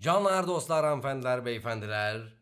Canlar dostlar, hanımefendiler, beyefendiler.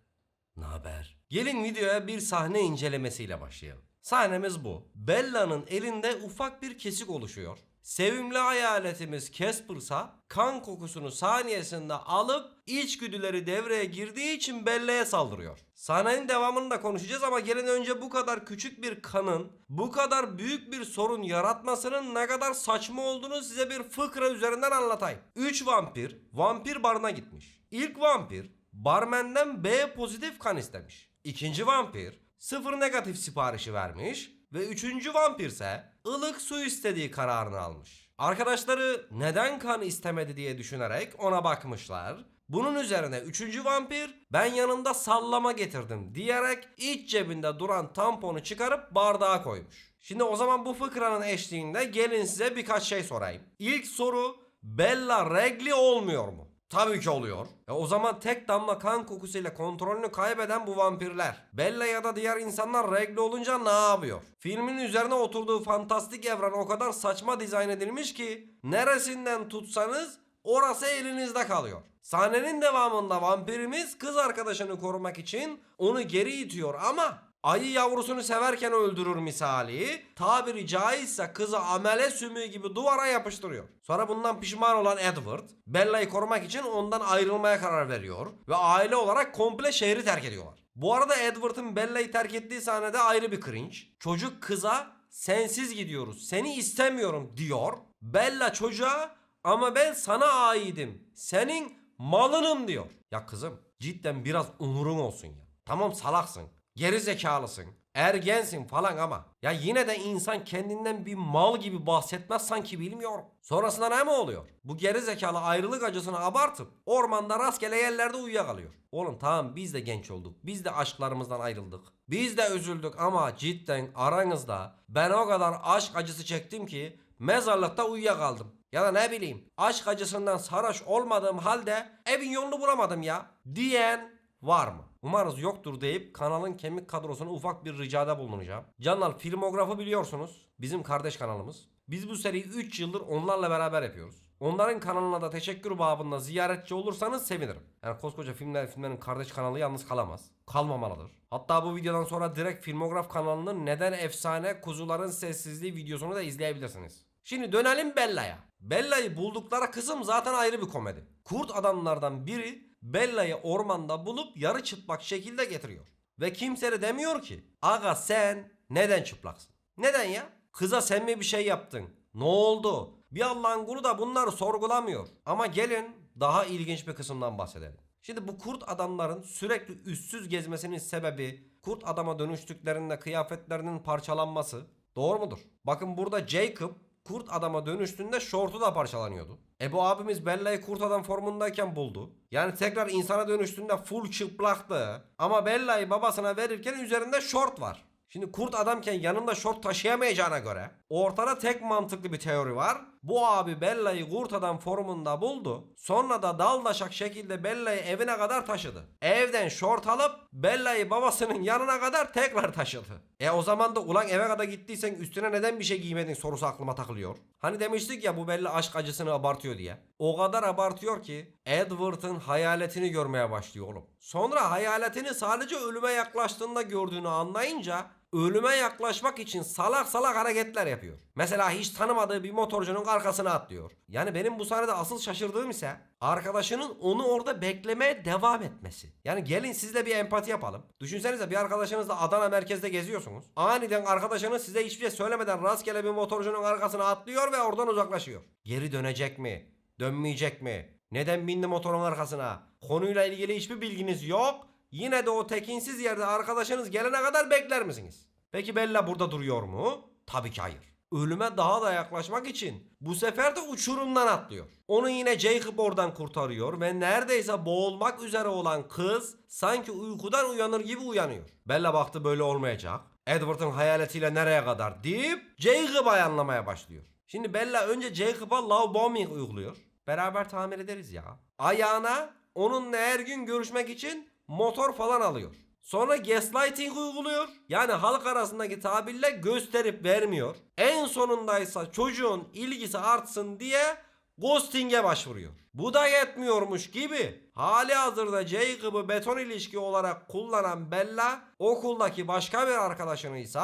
Ne haber? Gelin videoya bir sahne incelemesiyle başlayalım. Sahnemiz bu. Bella'nın elinde ufak bir kesik oluşuyor. Sevimli hayaletimiz Casper'sa kan kokusunu saniyesinde alıp içgüdüleri devreye girdiği için Bella'ya saldırıyor. Sahnenin devamını da konuşacağız ama gelin önce bu kadar küçük bir kanın bu kadar büyük bir sorun yaratmasının ne kadar saçma olduğunu size bir fıkra üzerinden anlatayım. 3 vampir vampir barına gitmiş. İlk vampir barmenden B pozitif kan istemiş. İkinci vampir sıfır negatif siparişi vermiş ve üçüncü vampir ise ılık su istediği kararını almış. Arkadaşları neden kan istemedi diye düşünerek ona bakmışlar. Bunun üzerine üçüncü vampir ben yanımda sallama getirdim diyerek iç cebinde duran tamponu çıkarıp bardağa koymuş. Şimdi o zaman bu fıkranın eşliğinde gelin size birkaç şey sorayım. İlk soru Bella regli olmuyor mu? Tabii ki oluyor. E o zaman tek damla kan kokusuyla kontrolünü kaybeden bu vampirler. Bella ya da diğer insanlar regl olunca ne yapıyor? Filmin üzerine oturduğu fantastik evren o kadar saçma dizayn edilmiş ki neresinden tutsanız orası elinizde kalıyor. Sahnenin devamında vampirimiz kız arkadaşını korumak için onu geri itiyor ama ayı yavrusunu severken öldürür misali tabiri caizse kızı amele sümüğü gibi duvara yapıştırıyor. Sonra bundan pişman olan Edward Bella'yı korumak için ondan ayrılmaya karar veriyor ve aile olarak komple şehri terk ediyorlar. Bu arada Edward'ın Bella'yı terk ettiği sahnede ayrı bir cringe. Çocuk kıza sensiz gidiyoruz seni istemiyorum diyor. Bella çocuğa ama ben sana aidim. Senin malınım diyor. Ya kızım cidden biraz onurun olsun ya. Tamam salaksın. Geri zekalısın. Ergensin falan ama. Ya yine de insan kendinden bir mal gibi bahsetmez sanki bilmiyorum. Sonrasında ne mi oluyor? Bu geri zekalı ayrılık acısını abartıp ormanda rastgele yerlerde uyuyakalıyor. Oğlum tamam biz de genç olduk. Biz de aşklarımızdan ayrıldık. Biz de üzüldük ama cidden aranızda ben o kadar aşk acısı çektim ki mezarlıkta uyuyakaldım. Ya da ne bileyim aşk acısından sarhoş olmadığım halde evin yolunu bulamadım ya diyen var mı? Umarız yoktur deyip kanalın kemik kadrosuna ufak bir ricada bulunacağım. Canlar filmografı biliyorsunuz. Bizim kardeş kanalımız. Biz bu seriyi 3 yıldır onlarla beraber yapıyoruz. Onların kanalına da teşekkür babında ziyaretçi olursanız sevinirim. Yani koskoca filmler filmlerin kardeş kanalı yalnız kalamaz. Kalmamalıdır. Hatta bu videodan sonra direkt filmograf kanalının neden efsane kuzuların sessizliği videosunu da izleyebilirsiniz. Şimdi dönelim Bella'ya. Bella'yı buldukları kısım zaten ayrı bir komedi. Kurt adamlardan biri Bella'yı ormanda bulup yarı çıplak şekilde getiriyor. Ve kimse de demiyor ki aga sen neden çıplaksın? Neden ya? Kıza sen mi bir şey yaptın? Ne oldu? Bir Allah'ın kulu da bunları sorgulamıyor. Ama gelin daha ilginç bir kısımdan bahsedelim. Şimdi bu kurt adamların sürekli üstsüz gezmesinin sebebi kurt adama dönüştüklerinde kıyafetlerinin parçalanması. Doğru mudur? Bakın burada Jacob kurt adama dönüştüğünde şortu da parçalanıyordu. E bu abimiz Bella'yı kurt adam formundayken buldu. Yani tekrar insana dönüştüğünde full çıplaktı. Ama Bella'yı babasına verirken üzerinde şort var. Şimdi kurt adamken yanında şort taşıyamayacağına göre ortada tek mantıklı bir teori var. Bu abi Bella'yı kurt adam formunda buldu. Sonra da daldaşak şekilde Bella'yı evine kadar taşıdı. Evden şort alıp Bella'yı babasının yanına kadar tekrar taşıdı. E o zaman da ulan eve kadar gittiysen üstüne neden bir şey giymedin sorusu aklıma takılıyor. Hani demiştik ya bu Bella aşk acısını abartıyor diye. O kadar abartıyor ki Edward'ın hayaletini görmeye başlıyor oğlum. Sonra hayaletini sadece ölüme yaklaştığında gördüğünü anlayınca ölüme yaklaşmak için salak salak hareketler yapıyor. Mesela hiç tanımadığı bir motorcunun arkasına atlıyor. Yani benim bu sahnede asıl şaşırdığım ise arkadaşının onu orada beklemeye devam etmesi. Yani gelin sizle bir empati yapalım. Düşünsenize bir arkadaşınızla Adana merkezde geziyorsunuz. Aniden arkadaşınız size hiçbir şey söylemeden rastgele bir motorcunun arkasına atlıyor ve oradan uzaklaşıyor. Geri dönecek mi? Dönmeyecek mi? Neden bindi motorun arkasına? Konuyla ilgili hiçbir bilginiz yok. Yine de o tekinsiz yerde arkadaşınız gelene kadar bekler misiniz? Peki Bella burada duruyor mu? Tabii ki hayır. Ölüme daha da yaklaşmak için bu sefer de uçurumdan atlıyor. Onu yine Jacob oradan kurtarıyor ve neredeyse boğulmak üzere olan kız sanki uykudan uyanır gibi uyanıyor. Bella baktı böyle olmayacak. Edward'ın hayaletiyle nereye kadar deyip Jacob'ı anlamaya başlıyor. Şimdi Bella önce Jacob'a love bombing uyguluyor. Beraber tamir ederiz ya. Ayağına onunla her gün görüşmek için motor falan alıyor. Sonra gaslighting uyguluyor. Yani halk arasındaki tabirle gösterip vermiyor. En sonundaysa çocuğun ilgisi artsın diye ghosting'e başvuruyor. Bu da yetmiyormuş gibi hali hazırda Jacob'ı beton ilişki olarak kullanan Bella okuldaki başka bir arkadaşını ise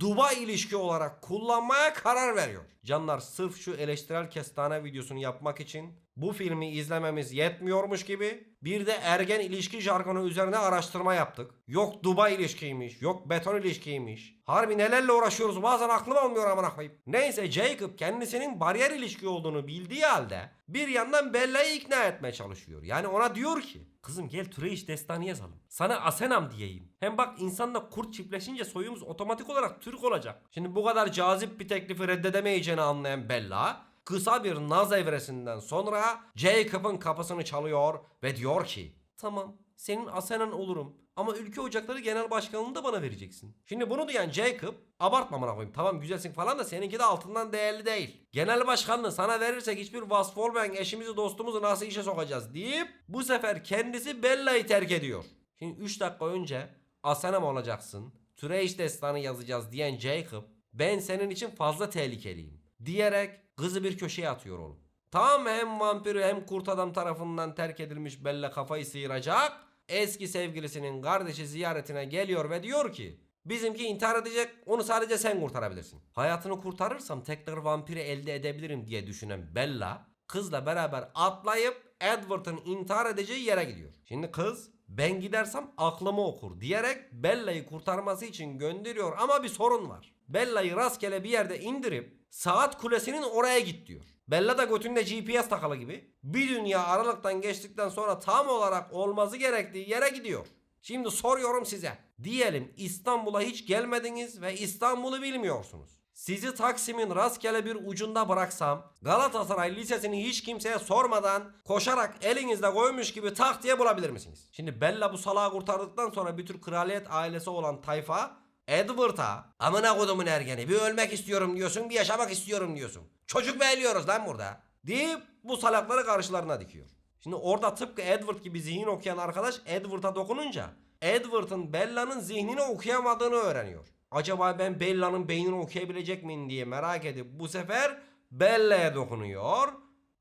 duba ilişki olarak kullanmaya karar veriyor. Canlar sırf şu eleştirel kestane videosunu yapmak için bu filmi izlememiz yetmiyormuş gibi bir de ergen ilişki jargonu üzerine araştırma yaptık. Yok duba ilişkiymiş, yok beton ilişkiymiş. Harbi nelerle uğraşıyoruz bazen aklım almıyor amına koyayım. Neyse Jacob kendisinin bariyer ilişki olduğunu bildiği halde bir yandan Bella'yı ikna etmeye çalışıyor. Yani ona diyor ki Kızım gel Türeyiş destanı yazalım. Sana Asenam diyeyim. Hem bak insanla kurt çiftleşince soyumuz otomatik olarak Türk olacak. Şimdi bu kadar cazip bir teklifi reddedemeyeceğini anlayan Bella kısa bir naz evresinden sonra Jacob'ın kapısını çalıyor ve diyor ki Tamam senin Asenan olurum ama ülke ocakları genel başkanlığını da bana vereceksin. Şimdi bunu duyan Jacob abartma amına koyayım tamam güzelsin falan da seninki de altından değerli değil. Genel başkanlığı sana verirsek hiçbir vasfı olmayan eşimizi dostumuzu nasıl işe sokacağız deyip bu sefer kendisi Bella'yı terk ediyor. Şimdi 3 dakika önce Asenam olacaksın. Türeyiş destanı yazacağız diyen Jacob ben senin için fazla tehlikeliyim diyerek kızı bir köşeye atıyor oğlum. Tam hem vampiri hem kurt adam tarafından terk edilmiş Bella kafayı sıyıracak. Eski sevgilisinin kardeşi ziyaretine geliyor ve diyor ki Bizimki intihar edecek onu sadece sen kurtarabilirsin. Hayatını kurtarırsam tekrar vampiri elde edebilirim diye düşünen Bella kızla beraber atlayıp Edward'ın intihar edeceği yere gidiyor. Şimdi kız ben gidersem aklımı okur diyerek Bella'yı kurtarması için gönderiyor ama bir sorun var. Bella'yı rastgele bir yerde indirip saat kulesinin oraya git diyor. Bella da götünde GPS takalı gibi. Bir dünya aralıktan geçtikten sonra tam olarak olması gerektiği yere gidiyor. Şimdi soruyorum size. Diyelim İstanbul'a hiç gelmediniz ve İstanbul'u bilmiyorsunuz. Sizi Taksim'in rastgele bir ucunda bıraksam Galatasaray Lisesi'ni hiç kimseye sormadan koşarak elinizde koymuş gibi tak diye bulabilir misiniz? Şimdi Bella bu salağı kurtardıktan sonra bir tür kraliyet ailesi olan tayfa Edward'a amına kodumun ergeni bir ölmek istiyorum diyorsun bir yaşamak istiyorum diyorsun. Çocuk beğeniyoruz lan burada. Deyip bu salakları karşılarına dikiyor. Şimdi orada tıpkı Edward gibi zihin okuyan arkadaş Edward'a dokununca Edward'ın Bella'nın zihnini okuyamadığını öğreniyor. Acaba ben Bella'nın beynini okuyabilecek miyim diye merak edip bu sefer Bella'ya dokunuyor.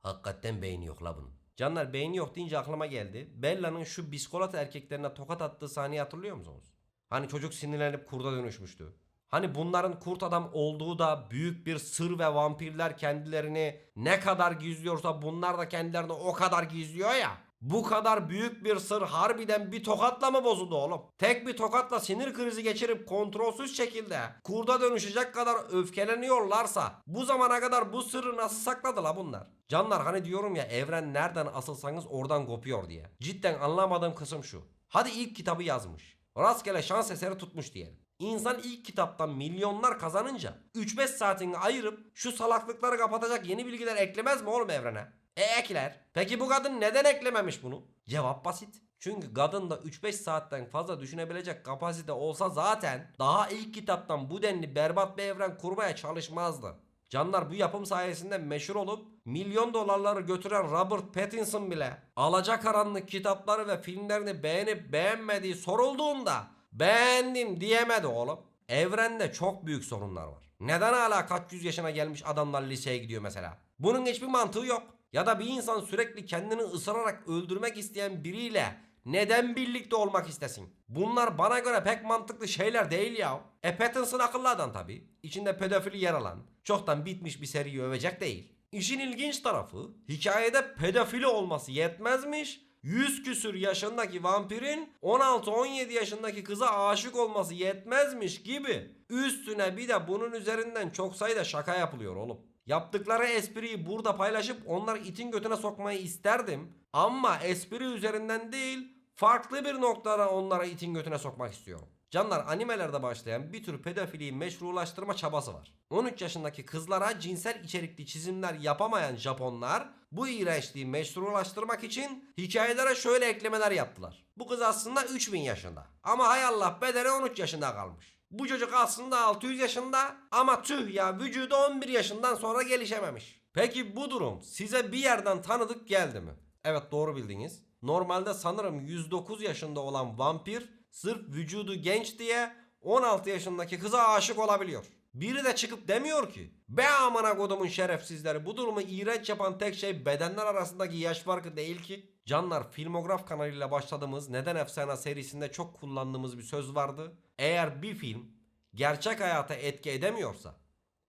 Hakikaten beyni yok la bunun. Canlar beyni yok deyince aklıma geldi. Bella'nın şu biskolata erkeklerine tokat attığı sahneyi hatırlıyor musunuz? Hani çocuk sinirlenip kurda dönüşmüştü. Hani bunların kurt adam olduğu da büyük bir sır ve vampirler kendilerini ne kadar gizliyorsa bunlar da kendilerini o kadar gizliyor ya. Bu kadar büyük bir sır harbiden bir tokatla mı bozuldu oğlum? Tek bir tokatla sinir krizi geçirip kontrolsüz şekilde kurda dönüşecek kadar öfkeleniyorlarsa bu zamana kadar bu sırrı nasıl sakladı la bunlar? Canlar hani diyorum ya evren nereden asılsanız oradan kopuyor diye. Cidden anlamadığım kısım şu. Hadi ilk kitabı yazmış. Rastgele şans eseri tutmuş diyelim. İnsan ilk kitaptan milyonlar kazanınca 3-5 saatini ayırıp şu salaklıkları kapatacak yeni bilgiler eklemez mi oğlum evrene? E ekler. Peki bu kadın neden eklememiş bunu? Cevap basit. Çünkü kadın da 3-5 saatten fazla düşünebilecek kapasite olsa zaten daha ilk kitaptan bu denli berbat bir evren kurmaya çalışmazdı. Canlar bu yapım sayesinde meşhur olup milyon dolarları götüren Robert Pattinson bile alacakaranlık kitapları ve filmlerini beğenip beğenmediği sorulduğunda beğendim diyemedi oğlum. Evrende çok büyük sorunlar var. Neden hala kaç yüz yaşına gelmiş adamlar liseye gidiyor mesela? Bunun hiçbir mantığı yok. Ya da bir insan sürekli kendini ısırarak öldürmek isteyen biriyle neden birlikte olmak istesin? Bunlar bana göre pek mantıklı şeyler değil ya. E Pattinson akıllı adam tabi. İçinde pedofili yer alan, çoktan bitmiş bir seriyi övecek değil. İşin ilginç tarafı hikayede pedofili olması yetmezmiş. 100 küsür yaşındaki vampirin 16-17 yaşındaki kıza aşık olması yetmezmiş gibi. Üstüne bir de bunun üzerinden çok sayıda şaka yapılıyor oğlum. Yaptıkları espriyi burada paylaşıp onları itin götüne sokmayı isterdim. Ama espri üzerinden değil farklı bir noktada onlara itin götüne sokmak istiyorum. Canlar animelerde başlayan bir tür pedofiliyi meşrulaştırma çabası var. 13 yaşındaki kızlara cinsel içerikli çizimler yapamayan Japonlar bu iğrençliği meşrulaştırmak için hikayelere şöyle eklemeler yaptılar. Bu kız aslında 3000 yaşında ama hay Allah bedeni 13 yaşında kalmış. Bu çocuk aslında 600 yaşında ama tüh ya vücudu 11 yaşından sonra gelişememiş. Peki bu durum size bir yerden tanıdık geldi mi? Evet doğru bildiniz. Normalde sanırım 109 yaşında olan vampir sırf vücudu genç diye 16 yaşındaki kıza aşık olabiliyor. Biri de çıkıp demiyor ki be amına kodumun şerefsizleri bu durumu iğrenç yapan tek şey bedenler arasındaki yaş farkı değil ki. Canlar Filmograf kanalıyla başladığımız Neden Efsane serisinde çok kullandığımız bir söz vardı. Eğer bir film gerçek hayata etki edemiyorsa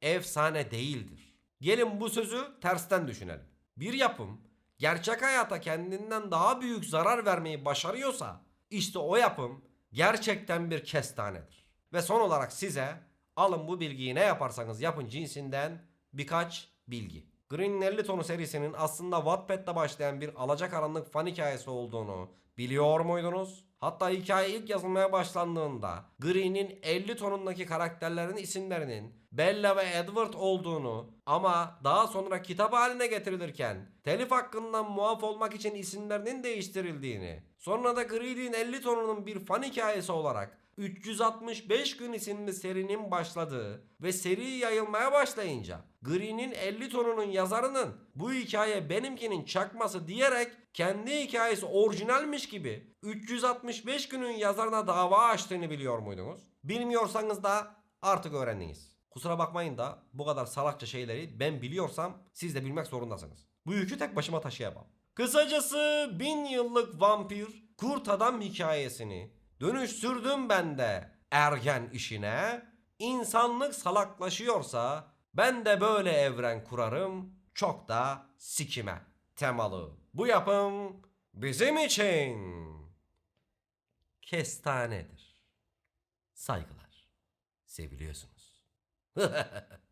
efsane değildir. Gelin bu sözü tersten düşünelim. Bir yapım gerçek hayata kendinden daha büyük zarar vermeyi başarıyorsa işte o yapım gerçekten bir kestanedir. Ve son olarak size alın bu bilgiyi ne yaparsanız yapın cinsinden birkaç bilgi. Green'in 50 tonu serisinin aslında Wattpad'da başlayan bir alacakaranlık fan hikayesi olduğunu biliyor muydunuz? Hatta hikaye ilk yazılmaya başlandığında Green'in 50 tonundaki karakterlerin isimlerinin Bella ve Edward olduğunu ama daha sonra kitap haline getirilirken telif hakkından muaf olmak için isimlerinin değiştirildiğini sonra da Green'in 50 tonunun bir fan hikayesi olarak 365 gün isimli serinin başladığı ve seri yayılmaya başlayınca Green'in 50 tonunun yazarının bu hikaye benimkinin çakması diyerek kendi hikayesi orijinalmiş gibi 365 günün yazarına dava açtığını biliyor muydunuz? Bilmiyorsanız da artık öğrendiniz. Kusura bakmayın da bu kadar salakça şeyleri ben biliyorsam siz de bilmek zorundasınız. Bu yükü tek başıma taşıyamam. Kısacası bin yıllık vampir kurt adam hikayesini dönüştürdüm ben de ergen işine. İnsanlık salaklaşıyorsa ben de böyle evren kurarım çok da sikime temalı. Bu yapım bizim için kestanedir. Saygılar. Seviliyorsunuz.